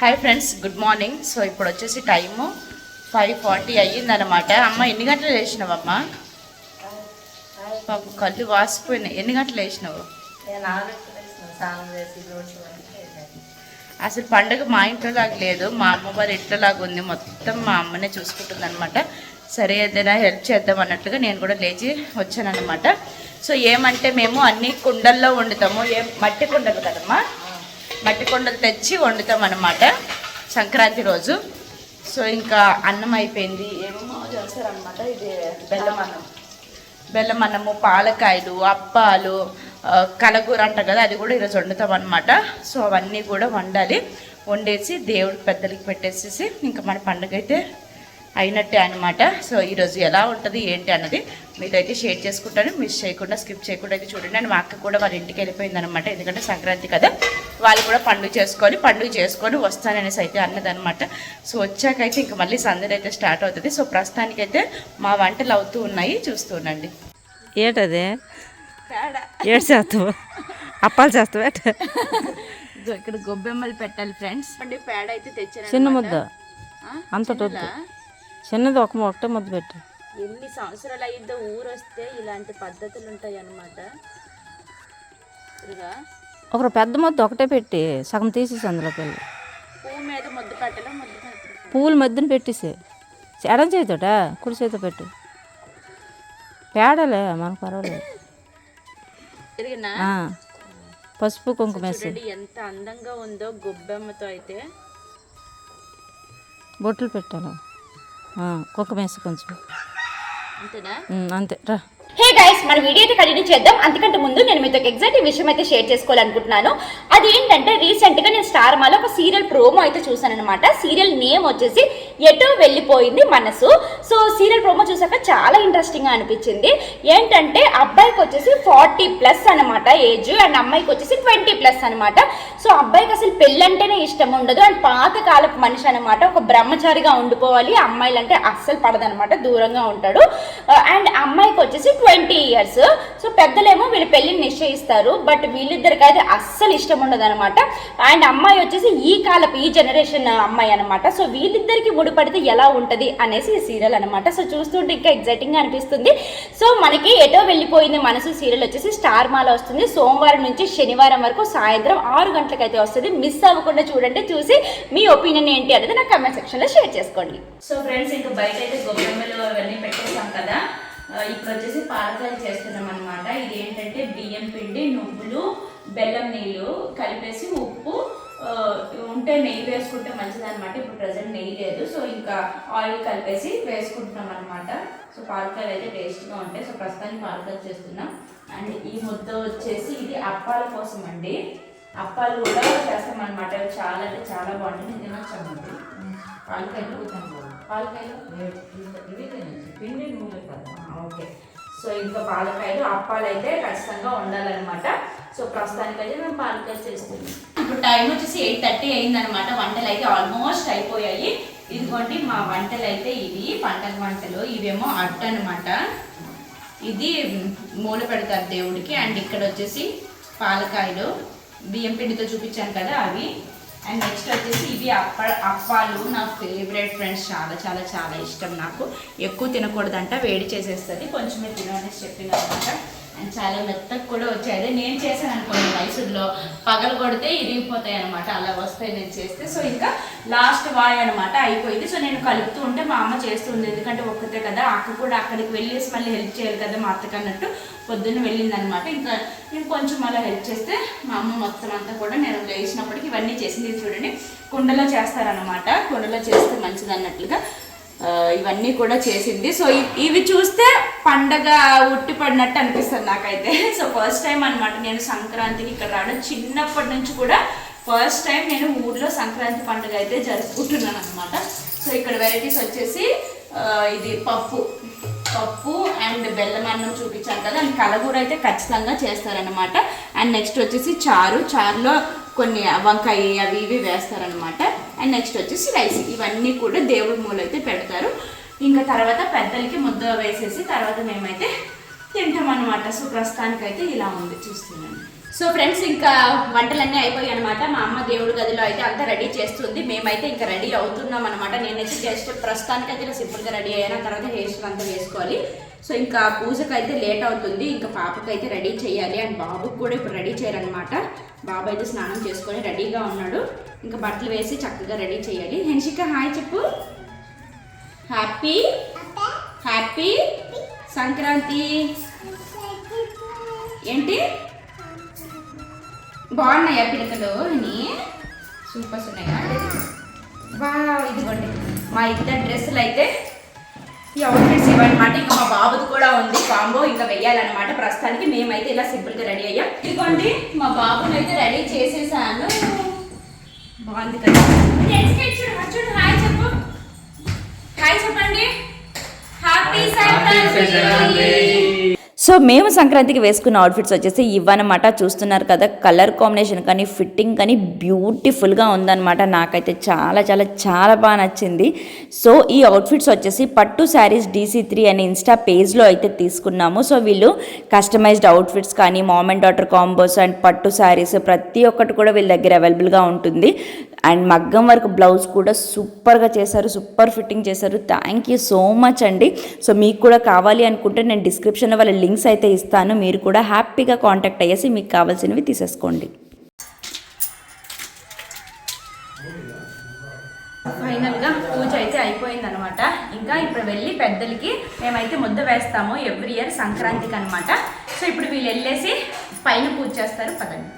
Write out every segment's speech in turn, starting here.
Hi friends good morning so ఇప్పుడు వచ్చేసి time five forty అయ్యిందనమాట అమ్మ ఎన్ని గంటలు వేసినావమ్మా పాపం కళ్ళు వాసిపోయినాయి. ఎన్ని గంటలు వేసినావు అసలు పండుగ మా ఇంట్లో లాగా లేదు. మా అమ్మ వారి ఇంట్లో లాగా ఉంది. మొత్తం మా అమ్మనే చూసుకుంటుంది అనమాట సరే ఏదైనా హెల్ప్ చేద్దాం అన్నట్లుగా నేను కూడా లేచి వచ్చానన్నమాట. సో ఏమంటే మేము అన్ని కుండల్లో వండుతాము. ఏం మట్టి కుండలు కదమ్మా? మట్టి కొండలు తెచ్చి వండుతాం అనమాట సంక్రాంతి రోజు. సో ఇంకా అన్నం అయిపోయింది. ఏమో చేస్తారనమాట ఇది బెల్లం అన్నం బెల్లం అన్నము పాలకాయలు అప్పాలు కలగూర అంట కదా అది కూడా ఈరోజు వండుతాం అనమాట సో అవన్నీ కూడా వండాలి. వండేసి దేవుడికి పెద్దలకి పెట్టేసేసి ఇంకా మన పండుగ అయితే అయినట్టే అనమాట సో ఈరోజు ఎలా ఉంటుంది ఏంటి అన్నది మీతో అయితే షేర్ చేసుకుంటాను. మిస్ చేయకుండా స్కిప్ చేయకుండా అయితే చూడండి. అండ్ మా అక్క కూడా వాళ్ళ ఇంటికి వెళ్ళిపోయింది అనమాట ఎందుకంటే సంక్రాంతి కదా. వాళ్ళు కూడా పండుగ చేసుకొని పండుగ చేసుకొని వస్తాననేసి అయితే అన్నదనమాట సో వచ్చాకైతే ఇంకా మళ్ళీ సందడి అయితే స్టార్ట్ అవుతుంది. సో ప్రస్తుతానికైతే మా వంటలు అవుతూ ఉన్నాయి. చూస్తూ ఉండండి. ఏటది? ఏడు చేస్తావు? అప్పాలు చేస్తావు ఇక్కడ గొబ్బెమ్మలు పెట్టాలి ఫ్రెండ్స్. అంటే పేడ అయితే తెచ్చాను చిన్న ముద్ద. ఆ? అంత చిన్నదా? ఒక ఒకటే ముద్ద పెట్టు. ఎన్ని సంవత్సరాలు అయ్యిందో ఊరు వస్తే ఇలాంటి పద్ధతులు ఉంటాయి అన్నమాట ఒక పెద్ద ముద్ద ఒకటే పెట్టి సగం తీసేసి అందులోకి వెళ్ళి. పువ్వు మీద ముద్దు పెట్టడం ముద్దు పెట్టడం పువ్వుల మధ్యన పెట్టేసి. ఎడం చేతోట కుడి చేత పెట్టు. పేడలే మనకు పర్వాలేదు. పసుపు కుంకుమ ఎంత అందంగా ఉందో గొబ్బెమ్మతో అయితే. బొట్లు పెట్టాలి. ఆ, కుంకుమ వేసి కొంచెం అంతే రా. హే గైస్ మన వీడియో అయితే కంటిన్యూ చేద్దాం. అంతకంటే ముందు నేను మీతో ఎగ్జాక్ట్ విషయం అయితే షేర్ చేసుకోవాలనుకుంటున్నాను. అది ఏంటంటే రీసెంట్గా నేను స్టార్ మాలో ఒక సీరియల్ ప్రోమో అయితే చూసాను అనమాట సీరియల్ నేమ్ వచ్చేసి ఎటో వెళ్ళిపోయింది మనసు. సో సీరియల్ ప్రోమో చూసాక చాలా ఇంట్రెస్టింగ్గా అనిపించింది. ఏంటంటే అబ్బాయికి వచ్చేసి ఫార్టీ ప్లస్ అనమాట ఏజ్ అండ్ అమ్మాయికి వచ్చేసి ట్వంటీ ప్లస్ అనమాట. సో అబ్బాయికి అసలు పెళ్ళంటేనే ఇష్టం ఉండదు అండ్ పాత కాలపు మనిషి అనమాట. ఒక బ్రహ్మచారిగా ఉండిపోవాలి. అమ్మాయిలు అంటే అస్సలు పడదనమాట. దూరంగా ఉంటాడు. అండ్ అమ్మాయికి వచ్చేసి ట్వంటీ ఇయర్స్. సో పెద్దలేమో వీళ్ళు పెళ్ళిని నిశ్చయిస్తారు. బట్ వీళ్ళిద్దరికి అయితే అస్సలు ఇష్టం ఉండదు అనమాట అండ్ అమ్మాయి వచ్చేసి ఈ కాలపు ఈ జనరేషన్ అమ్మాయి అనమాట. సో వీళ్ళిద్దరికి పడితే ఎలా ఉంటుంది అనేసి సీరియల్ అనమాట సో చూస్తుంటే ఇంకా ఎగ్జైటింగ్గా అనిపిస్తుంది. సో మనకి ఎటో వెళ్ళిపోయింది మనసు సీరియల్ వచ్చేసి స్టార్ మాల వస్తుంది. సోమవారం నుంచి శనివారం వరకు సాయంత్రం ఆరు గంటలకు అయితే వస్తుంది. మిస్ అవ్వకుండా చూడండి చూసి మీ ఒపీనియన్ ఏంటి అనేది నా కమెంట్ సెక్షన్లో షేర్ చేసుకోండి. సో ఫ్రెండ్స్ ఇంకా బయట అయితే గొప్పలు అవన్నీ పెట్టేసాం కదా. ఇప్పుడు వచ్చేసి పాలకాయలు చేస్తున్నాం అనమాట ఇది ఏంటంటే బియ్యం పిండి నువ్వులు బెల్లం నీళ్ళు కలిపేసి ఉప్పు ఉంటే నెయ్యి వేసుకుంటే మంచిది అనమాట ఇప్పుడు ప్రజెంట్ నెయ్యి లేదు. సో ఇంకా ఆయిల్ కలిపేసి వేసుకుంటున్నాం అనమాట సో పాలకాయలు అయితే టేస్ట్గా ఉంటాయి. సో ప్రస్తుతానికి పాలకాయలు చేస్తున్నాం. అండ్ ఈ ముద్ద వచ్చేసి ఇది అప్పాల కోసం అండి. అప్పాలు కూడా చేస్తాం అనమాట చాలా అంటే చాలా బాగుంటుంది నేను తినొచ్చామండి పాలకాయలు పాలకాయలు పిండి నూనె కదా. ఓకే. సో ఇంకా పాలకాయలు అప్పాలు అయితే ఖచ్చితంగా ఉండాలన్నమాట సో ప్రస్తుతానికి అయితే మేము పాలకాయలు చేస్తున్నాం. ఇప్పుడు టైం వచ్చేసి ఎయిట్ థర్టీ అయిందనమాట వంటలు అయితే ఆల్మోస్ట్ అయిపోయాయి. ఇదిగోండి మా వంటలు అయితే ఇవి పంటల వంటలు. ఇవేమో అట్ట అనమాట ఇది మూల పెడతారు దేవుడికి. అండ్ ఇక్కడ వచ్చేసి పాలకాయలు బియ్యం పిండితో చూపించాను కదా అవి. అండ్ నెక్స్ట్ వచ్చేసి ఇవి అప్ప అప్పాలు నా ఫేవరెట్ ఫ్రెండ్స్. చాలా చాలా చాలా ఇష్టం నాకు. ఎక్కువ తినకూడదంట వేడి చేసేస్తుంది. కొంచెమే తిననేసి చెప్పింది అనమాట చాలా మెత్తకు కూడా వచ్చాయి. అదే నేను చేశాను అనుకోండి మైసూర్లో. పగలు కొడితే ఇరిగిపోతాయి అనమాట అలా వస్తాయి నేను చేస్తే. సో ఇంకా లాస్ట్ వాయ్ అనమాట అయిపోయింది. సో నేను కలుపుతూ ఉంటే మా అమ్మ చేస్తుంది. ఎందుకంటే ఒక్కతే కదా. అక్క కూడా అక్కడికి వెళ్ళేసి మళ్ళీ హెల్ప్ చేయాలి కదా మా అత్తకి అన్నట్టు పొద్దున్న వెళ్ళిందనమాట ఇంకా నేను కొంచెం అలా హెల్ప్ చేస్తే మా అమ్మ మొత్తం అంతా కూడా నేను లేచినప్పటికి ఇవన్నీ చేసింది. చూడండి. కుండలో చేస్తారనమాట కుండలో చేస్తే మంచిది అన్నట్లుగా. ఇవన్నీ కూడా చేసింది. సో ఇవి చూస్తే పండగ ఉట్టి పడినట్టు అనిపిస్తుంది నాకైతే. సో ఫస్ట్ టైం అన్నమాట నేను సంక్రాంతికి ఇక్కడ రావడం. చిన్నప్పటి నుంచి కూడా ఫస్ట్ టైం నేను ఊర్లో సంక్రాంతి పండుగ అయితే జరుపుకుంటున్నాను అనమాట సో ఇక్కడ వెరైటీస్ వచ్చేసి ఇది పప్పు. పప్పు అండ్ బెల్లం అన్నం చూపించాను కదా. అండ్ కలగూర అయితే ఖచ్చితంగా చేస్తారనమాట అండ్ నెక్స్ట్ వచ్చేసి చారు. చారులో కొన్ని వంకాయ అవి ఇవి వేస్తారనమాట అండ్ నెక్స్ట్ వచ్చేసి రైస్ ఇవన్నీ కూడా దేవుడి మూలు అయితే పెడతారు. ఇంకా తర్వాత పెద్దలకి ముద్ద వేసేసి తర్వాత మేమైతే తింటాం అనమాట సో ప్రస్తుతానికైతే ఇలా ఉంది. చూస్తున్నాను. సో ఫ్రెండ్స్ ఇంకా వంటలన్నీ అయిపోయాయి అనమాట మా అమ్మ దేవుడి గదిలో అయితే అంతా రెడీ చేస్తుంది. మేమైతే ఇంకా రెడీ అవుతున్నాం అనమాట నేనైతే జస్ట్ ప్రస్తుతానికి అయితే సింపుల్గా రెడీ అయ్యాను. తర్వాత హెయిర్ అంతా వేసుకోవాలి. సో ఇంకా పూజకి అయితే లేట్ అవుతుంది. ఇంకా పాపకి అయితే రెడీ చేయాలి. అండ్ బాబుకి కూడా ఇప్పుడు రెడీ చేయాలన్నమాట. బాబు అయితే స్నానం చేసుకొని రెడీగా ఉన్నాడు. ఇంకా బట్టలు వేసి చక్కగా రెడీ చేయాలి. హెన్షిక హాయ్ చెప్పు. హ్యాపీ? హ్యాపీ? సంక్రాంతి. ఏంటి? బాగున్నాయా పిలకలు అని సూపర్స్ ఉన్నాయా వా ఇదిగోండి. మా ఇద్దరు డ్రెస్సులు అయితే ఈ అవుట్ఫిట్స్ ఇవన్నమాట ఇంకా మా బాబుది కూడా ఉంది. కాంబో ఇంకా వెయ్యాలన్నమాట. ప్రస్తుతానికి మేమైతే ఇలా సింపుల్గా రెడీ అయ్యాం. ఇదిగోండి మా బాబుని అయితే రెడీ చేసేసాను. బాగుంది కదా? నెక్స్ట్ చూడు చూడు హాయ్ చెప్పు. హాయ్ చెప్పండి. హ్యాపీ సంక్రాంతి సో మేము సంక్రాంతికి వేసుకున్న అవుట్ఫిట్స్ వచ్చేసి ఇవన్నమాట చూస్తున్నారు కదా కలర్ కాంబినేషన్ కానీ ఫిట్టింగ్ కానీ బ్యూటిఫుల్గా ఉందన్నమాట. నాకైతే చాలా చాలా చాలా బాగా నచ్చింది. సో ఈ అవుట్ఫిట్స్ వచ్చేసి పట్టు శారీస్ డీసీ త్రీ అనే ఇన్స్టా పేజ్లో అయితే తీసుకున్నాము. సో వీళ్ళు కస్టమైజ్డ్ అవుట్ఫిట్స్ కానీ mom and daughter combos and పట్టు శారీస్ ప్రతి ఒక్కటి కూడా వీళ్ళ దగ్గర అవైలబుల్గా ఉంటుంది. అండ్ మగ్గం వర్క్ బ్లౌజ్ కూడా సూపర్గా చేశారు సూపర్ ఫిట్టింగ్ చేశారు. థ్యాంక్ యూ సో మచ్ అండి. సో మీకు కూడా కావాలి అనుకుంటే నేను డిస్క్రిప్షన్లో వాళ్ళ లింక్స్ అయితే ఇస్తాను. మీరు కూడా హ్యాపీగా కాంటాక్ట్ అయ్యేసి మీకు కావాల్సినవి తీసేసుకోండి. ఫైనల్గా పూజ అయితే అయిపోయింది అనమాట ఇంకా ఇప్పుడు వెళ్ళి పెద్దలకి మేమైతే ముద్ద వేస్తాము. ఎవ్రీ ఇయర్ సంక్రాంతికి అనమాట సో ఇప్పుడు వీళ్ళు వెళ్ళేసి పైన పూజ చేస్తారు. పదండి.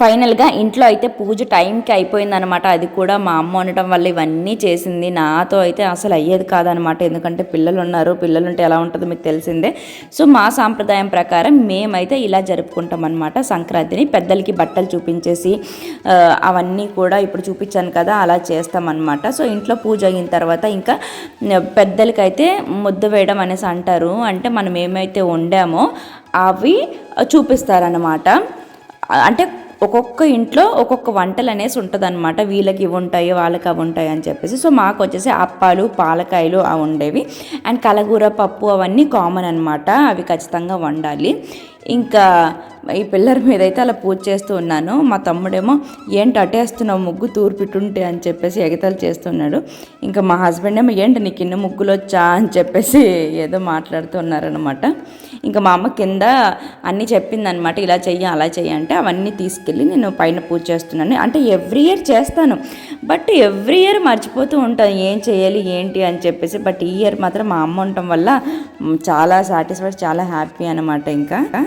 ఫైనల్గా ఇంట్లో అయితే పూజ టైంకి అయిపోయిందనమాట. అది కూడా మా అమ్మ ఉండటం వల్ల ఇవన్నీ చేసింది. నాతో అయితే అసలు అయ్యేది కాదనమాట. ఎందుకంటే పిల్లలు ఉన్నారు పిల్లలు ఉంటే ఎలా ఉంటుందో మీకు తెలిసిందే. సో మా సాంప్రదాయం ప్రకారం మేమైతే ఇలా జరుపుకుంటాం అనమాట సంక్రాంతిని పెద్దలకి బట్టలు చూపించేసి అవన్నీ కూడా ఇప్పుడు చూపించాను కదా అలా చేస్తామన్నమాట సో ఇంట్లో పూజ అయిన తర్వాత ఇంకా పెద్దలకైతే ముద్ద వేయడం అనేసి అంటారు. అంటే మనం ఏమైతే వండామో అవి చూపిస్తారనమాట. అంటే ఒక్కొక్క ఇంట్లో ఒక్కొక్క వంటలు అనేసి ఉంటుంది వీళ్ళకి ఇవి ఉంటాయి వాళ్ళకి అవి ఉంటాయి అని చెప్పేసి. సో మాకు వచ్చేసి అప్పాలు పాలకాయలు అవి ఉండేవి. అండ్ కలగూర పప్పు అవన్నీ కామన్ అనమాట అవి ఖచ్చితంగా వండాలి. ఇంకా ఈ పిల్లల మీద అయితే అలా పూజ చేస్తూ ఉన్నాను. మా తమ్ముడేమో ఏంటి అటేస్తున్నావు ముగ్గు తూర్పిటుంటే? అని చెప్పేసి ఎగతాలు చేస్తున్నాడు. ఇంకా మా హస్బెండ్ ఏమో ఏంటి నీకు ఇన్ని ముగ్గులు వచ్చా అని చెప్పేసి ఏదో మాట్లాడుతున్నారనమాట ఇంకా మా అమ్మ కింద అన్నీ చెప్పిందనమాట ఇలా చెయ్యి అలా చెయ్యి అంటే అవన్నీ తీసుకెళ్ళి నేను పైన పూజ చేస్తున్నాను. అంటే ఎవ్రీ ఇయర్ చేస్తాను. బట్ ఎవ్రీ ఇయర్ మర్చిపోతూ ఉంటాను ఏం చేయాలి ఏంటి? అని చెప్పేసి. బట్ ఈ ఇయర్ మాత్రం మా అమ్మ ఉండటం వల్ల చాలా సాటిస్ఫైడ్ చాలా హ్యాపీ అనమాట ఇంకా.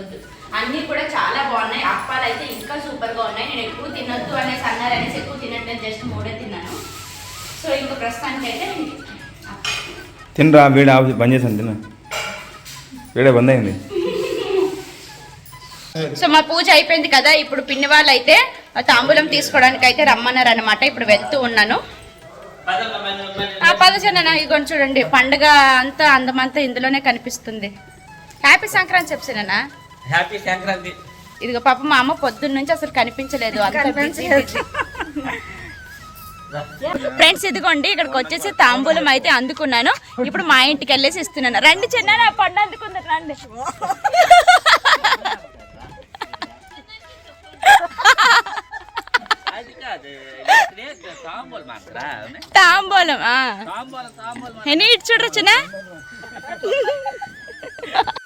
వద్దు. అన్నీ కూడా చాలా బాగున్నాయి. అప్పాలు అయితే ఇంకా సూపర్గా ఉన్నాయి. నేను ఎక్కువ తినొద్దు అనేసి అన్నారు అనేసి ఎక్కువ తినట్లేదు జస్ట్ మూడే తిన్నాను. సో ఇంకా ప్రస్తుతానికి అయితే తినరా? వీడు బంద్ చేశాను తిన. వీడే బంద్ అయింది. సో మా పూజ అయిపోయింది కదా. ఇప్పుడు పిన్ని వాళ్ళు అయితే తాంబూలం తీసుకోవడానికి అయితే రమ్మన్నారు అనమాట ఇప్పుడు వెళ్తూ ఉన్నాను. ఆ పదచన్న ఇగోండి చూడండి. పండుగ అంతా అందమంతా ఇందులోనే కనిపిస్తుంది. హ్యాపీ సంక్రాంతి చెప్తానా హ్యాపీ సంక్రాంతి ఇదిగో పాప మా అమ్మ పొద్దున్న నుంచి అసలు కనిపించలేదు. ఫ్రెండ్స్ ఇదిగోండి ఇక్కడికి వచ్చేసి తాంబూలం అయితే అందుకున్నాను. ఇప్పుడు మా ఇంటికి వెళ్ళేసి ఇస్తున్నాను. రండి చిన్న నా పండు అందుకుంది రండి. తాంబూలం ఎన్ని ఇటు చూడరు చిన్న?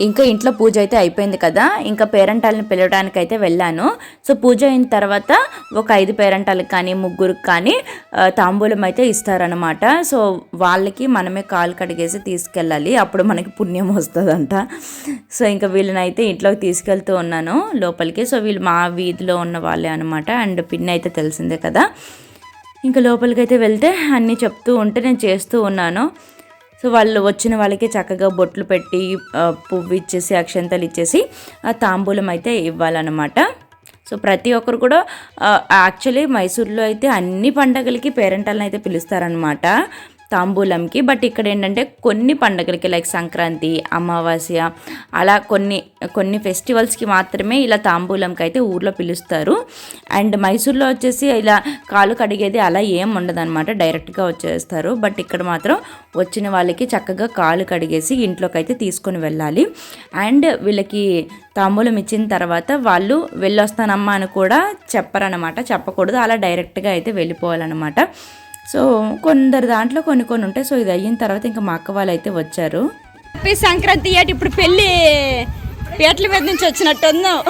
ఇంకా ఇంట్లో పూజ అయితే అయిపోయింది కదా. ఇంకా పేరెంటాలని పిలవడానికి అయితే వెళ్ళాను. సో పూజ అయిన తర్వాత ఒక ఐదు పేరెంటాలకు కానీ ముగ్గురికి కానీ తాంబూలం అయితే ఇస్తారనమాట సో వాళ్ళకి మనమే కాలు కడిగేసి తీసుకెళ్ళాలి. అప్పుడు మనకి పుణ్యం వస్తుందంట. సో ఇంకా వీళ్ళని అయితే ఇంట్లోకి తీసుకెళ్తూ ఉన్నాను లోపలికి. సో వీళ్ళు మా వీధిలో ఉన్న వాళ్ళే అనమాట అండ్ పిన్ అయితే తెలిసిందే కదా. ఇంకా లోపలికైతే వెళ్తే అన్నీ చెప్తూ ఉంటే నేను చేస్తూ ఉన్నాను. సో వాళ్ళు వచ్చిన వాళ్ళకి చక్కగా బొట్లు పెట్టి పువ్వు ఇచ్చేసి అక్షంతలు ఇచ్చేసి ఆ తాంబూలం అయితే ఇవ్వాలన్నమాట. సో ప్రతి ఒక్కరు కూడా యాక్చువల్లీ మైసూర్లో అయితే అన్ని పండగలకి పేరెంటాలను అయితే పిలుస్తారనమాట తాంబూలంకి. బట్ ఇక్కడ ఏంటంటే కొన్ని పండుగలకి లైక్ సంక్రాంతి అమావాస్య అలా కొన్ని కొన్ని ఫెస్టివల్స్కి మాత్రమే ఇలా తాంబూలంకి అయితే ఊర్లో పిలుస్తారు. అండ్ మైసూర్లో వచ్చేసి ఇలా కాలు కడిగేది అలా ఏం ఉండదన్నమాట. డైరెక్ట్గా వచ్చేస్తారు. బట్ ఇక్కడ మాత్రం వచ్చిన వాళ్ళకి చక్కగా కాలు కడిగేసి ఇంట్లోకి అయితే తీసుకొని వెళ్ళాలి. అండ్ వీళ్ళకి తాంబూలం ఇచ్చిన తర్వాత వాళ్ళు వెళ్ళొస్తానమ్మా అని కూడా చెప్పరనమాట చెప్పకూడదు. అలా డైరెక్ట్గా అయితే వెళ్ళిపోవాలన్నమాట. సో కొందరు దాంట్లో కొన్ని కొన్ని ఉంటాయి. సో ఇది అయిన తర్వాత ఇంకా మా అక్క వాళ్ళు అయితే వచ్చారు సంక్రాంతి ఏటి? ఇప్పుడు పెళ్ళి పేట్ల మీద నుంచి వచ్చినట్టు ఉన్నావు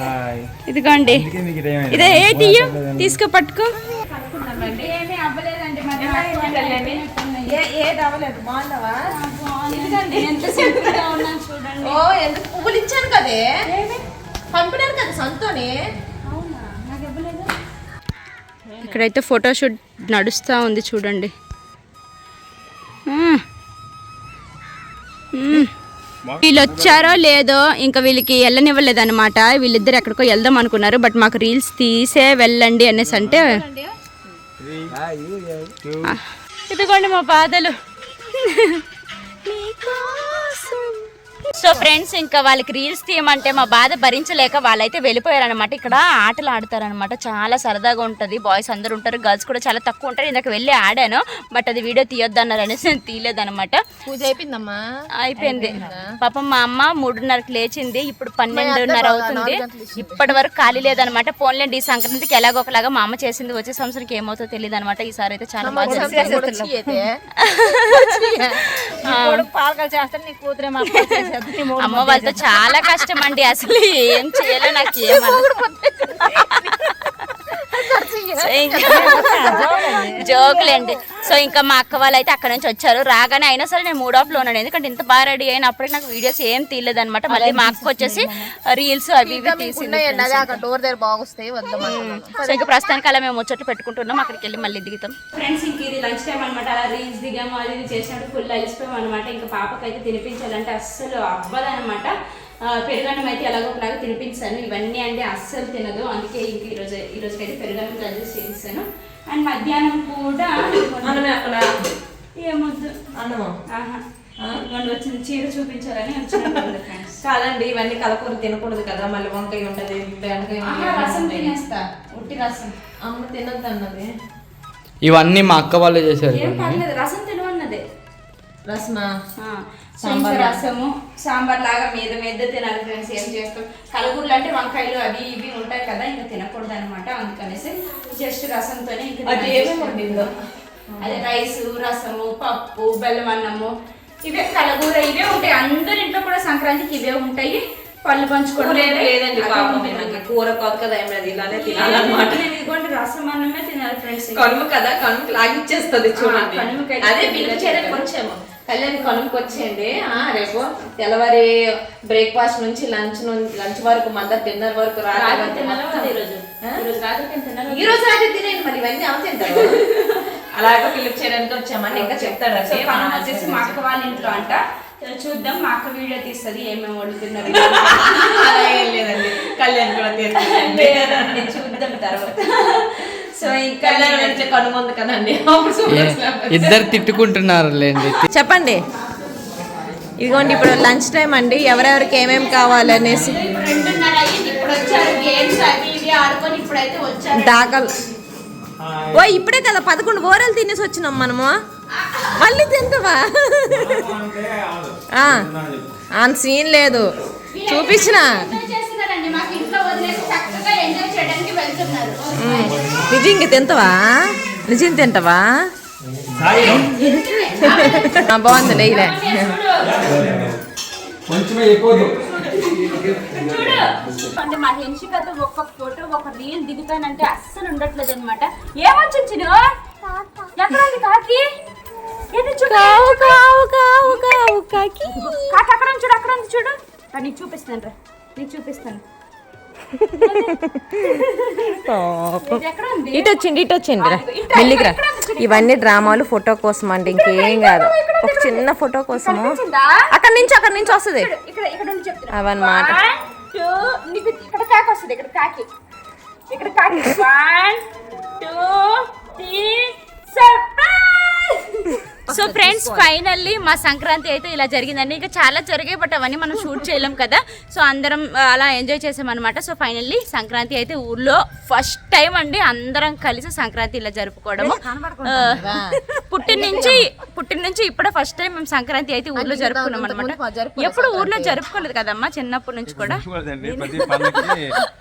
హాయ్. ఇదిగోండి. ఇదే ఏ తీయు తీసుకో పట్టుకో. పువ్వులు ఇచ్చాను కదే? పంపినాను కదా సంతోని. ఇక్కడైతే ఫోటోషూట్ నడుస్తూ ఉంది చూడండి. వీళ్ళు వచ్చారో లేదో ఇంకా వీళ్ళకి వెళ్ళనివ్వలేదు అనమాట వీళ్ళిద్దరు ఎక్కడికో వెళ్దాం అనుకున్నారు బట్ మాకు రీల్స్ తీసే వెళ్ళండి అనేసి అంటే ఇదిగోండి మా బాధలు. సో ఫ్రెండ్స్ ఇంకా వాళ్ళకి రీల్స్ తీయమంటే మా బాధ భరించలేక వాళ్ళైతే వెళ్ళిపోయారనమాట ఇక్కడ ఆటలు ఆడతారనమాట చాలా సరదాగా ఉంటుంది. బాయ్స్ అందరూ ఉంటారు. గర్ల్స్ కూడా చాలా తక్కువ ఉంటారు. ఇందాక వెళ్ళి ఆడాను. బట్ అది వీడియో తీయొద్దు అన్నారు అనేసి నేను తీయలేదనమాట పూజ అయిపోయిందమ్మా? అయిపోయింది. పాపం మా అమ్మ మూడున్నరకు లేచింది. ఇప్పుడు పన్నెండున్నర అవుతుంది. ఇప్పటి వరకు ఖాళీ లేదనమాట పోన్లేండి ఈ సంక్రాంతికి ఎలాగో ఒకలాగా మా అమ్మ చేసింది వచ్చే సంవత్సరానికి ఏమవుతుందో తెలియదు అనమాట ఈసారి అయితే చాలా బాగా జరిగింది. పాలకాలు చేస్తాను నీ కూతురే మా అమ్మ వాళ్ళతో చాలా కష్టం అండి అసలు ఏం చేయాలో నాకు జోకులేండి. సో ఇంకా మా అక్క వాళ్ళు అయితే అక్కడ నుంచి వచ్చారు. రాగానే అయినా సరే నేను మూడ్ ఆఫ్లో ఉన్నాను. ఎందుకంటే ఇంత బాగా రెడీ అయినప్పటికీ నాకు వీడియోస్ ఏం తీయలేదు అనమాట మళ్ళీ మా అక్క వచ్చేసి రీల్స్ అవి ఇవి తీసింది అదే అక్కడ డోర్ దగ్గర బాగొస్తాయి వద్దాం సో ఇంకా ప్రస్తుతానికి అలా మేము ముచ్చట్లు పెట్టుకుంటున్నాం. అక్కడికి వెళ్ళి మళ్ళీ దిగుతాం. ఫ్రెండ్స్ ఇంక ఇది లంచ్ టైం అనమాట అలా రీల్స్ దిగాము అది చేసినట్టు ఫుల్ అలిసిపోయాం అనమాట ఇంకా పాపకైతే తినిపించాలంటే అస్సలు అవ్వదనమాట పెరుగన్నం అయితే ఎలాగో ఒకలాగా తినిపించాను. ఇవన్నీ అంటే అస్సలు తినదు. అందుకే ఇంక ఈరోజు ఈ రోజుకైతే పెరుగన్నం అడ్జస్ట్ చేసేసాను అండ్ మధ్యాహ్నం కూడా అక్కడ. ఏమొద్దు. అన్నమా? ఆహా. ఇదిగోండి వచ్చింది. చీర చూపించాలని కాదండి ఇవన్నీ కలకూర తినకూడదు కదా. మళ్ళీ వంకాయ ఉంటది బెండకాయ ఆహా, రసం తినేస్తా. ఉట్టి రసం. అమ్మ తినద్దు అన్నది. ఇవన్నీ మా అక్క వాళ్ళే చేశారు ఏం పర్లేదు రసం తినవన్నదే రస్మా? ఆ, సో ఇంకా రసము సాంబార్ లాగా మీద మీద తినాలి ఫ్రెండ్స్ ఏం చేస్తాం? కలుగుళ్ళు అంటే వంకాయలు అవి ఇవి ఉంటాయి కదా ఇంకా తినకూడదు అనమాట అందుకనేసి జస్ట్ రసంతోనే ఇంకా అది రైస్ రసము పప్పు బెల్లం అన్నము ఇవే కలగూర ఇవే ఉంటాయి. అందరి ఇంట్లో కూడా సంక్రాంతికి ఇవే ఉంటాయి. పళ్ళు పంచుకోవడం. లేదండి పాపం కూర కొత్త కదా ఏం లేదు ఇలానే తినాలన్నమాట. నేను ఇదిగోండి రసం అన్నమే తినాలి ఫ్రెండ్స్ కనుమ కదా కనుమకి లాగిచ్చేస్తుంది చూడండి. అదే పిల్లలు వచ్చాము కళ్యాణ్ ఆ, రేపు తెల్లవారి బ్రేక్ఫాస్ట్ నుంచి లంచ్ లంచ్ వరకు మళ్ళీ డిన్నర్ వరకు ఈ రోజు? రాత్రి తినేయండి మరి ఇవన్నీ అమ్మ తింటారు అలాగే పిల్లలు చేయడానికి వచ్చామని ఇంకా చెప్తాడు వచ్చేసి మా అక్క వాళ్ళ ఇంట్లో అంట. చూద్దాం మా అక్క వీడియో తీస్తుంది ఏమేమి వండుతున్నారు అలా ఏం లేదండి. కళ్యాణ్ కూడా చూద్దాం తర్వాత. సో ఇంకా కదండి. ఇద్దరు తిట్టుకుంటున్నారు లేండి చెప్పండి. ఇదిగోండి ఇప్పుడు లంచ్ టైం అండి. ఎవరెవరికి ఏమేమి కావాలనేసి. దాఖలు ఓ ఇప్పుడే కదా పదకొండు ఓరలు తినేసి వచ్చినాం మనము. మళ్ళీ తింటావా? ఆ, అంత సీన్ లేదు. చూపించిన. ఎంజాయ్ చేస్తున్నారండి. మాకు ఇంట్లో వదిలేసి చక్కగా ఎంజాయ్ చేయడానికి వెళ్తున్నారు. నిజంగా తింటావా? నిజం తింటావా? బాగుంది నెయ్యిలే. అంటే మా హెన్షికతో ఒక ఫోటో ఒక రీల్ దిగుతానంటే అస్సలు ఉండట్లేదు అనమాట ఉంది కాకి? చూడు? కావు కావు కావు కావు కాకి. కాకి అక్కడ చూడు అక్కడ ఉంది చూడు. నీకు చూపిస్తాను రా నీకు చూపిస్తాను ఇటు వచ్చింది ఇటు వచ్చింది రా. మెల్లిగా రా. ఇవన్నీ డ్రామాలు ఫోటో కోసం అండి ఇంకేం కాదు. ఒక చిన్న ఫోటో కోసము. అక్కడి నుంచి అక్కడి నుంచి వస్తుంది. అవన్నమాట. ఇక్కడ కాకి వస్తుంది ఇక్కడ కాకి. ఇక్కడ కాకి. One two three surprise so friends finally మా సంక్రాంతి అయితే ఇలా జరిగిందండి. ఇంకా చాలా జరిగాయి బట్ అవన్నీ మనం షూట్ చేయలేం కదా. సో అందరం అలా ఎంజాయ్ చేసామన్నమాట. సో ఫైనల్లీ సంక్రాంతి అయితే ఊర్లో ఫస్ట్ టైం అండి అందరం కలిసి సంక్రాంతి ఇలా జరుపుకోవడము. పుట్టిన నుంచి పుట్టిన నుంచి ఇప్పుడే ఫస్ట్ టైం మేము సంక్రాంతి అయితే ఊర్లో జరుపుకున్నాం అనమాట ఎప్పుడు ఊర్లో జరుపుకోలేదు కదమ్మా చిన్నప్పటి నుంచి కూడా.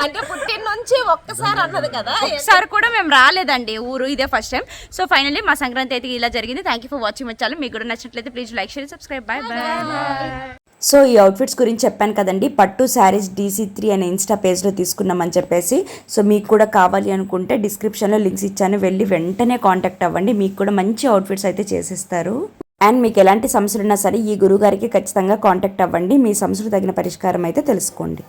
అంటే పుట్టిన నుంచి ఒక్కసారి అన్నది కదా. ఒకసారి కూడా మేము రాలేదండి ఊరు ఇదే ఫస్ట్ టైం సో ఫైనల్లీ మా సంక్రాంతి అయితే ఇలా జరిగింది. థ్యాంక్ యూ ఫర్ వాచింగ్ వచ్చాలి మీకు కూడా నచ్చినట్లయితే please like share subscribe bye bye so ఈ అవుట్ఫిట్స్ గురించి చెప్పాను కదండి. పట్టు శారీస్ డీసీ త్రీ అనే ఇన్స్టా పేజ్లో తీసుకున్నామని చెప్పేసి. సో మీకు కూడా కావాలి అనుకుంటే డిస్క్రిప్షన్లో లింక్స్ ఇచ్చాను. వెళ్ళి వెంటనే కాంటాక్ట్ అవ్వండి. మీకు కూడా మంచి అవుట్ఫిట్స్ అయితే చేసిస్తారు. అండ్ మీకు ఎలాంటి సమస్యలు ఉన్నా సరే ఈ గురుగారికి ఖచ్చితంగా కాంటాక్ట్ అవ్వండి. మీ సమస్యలు తగిన పరిష్కారం అయితే తెలుసుకోండి.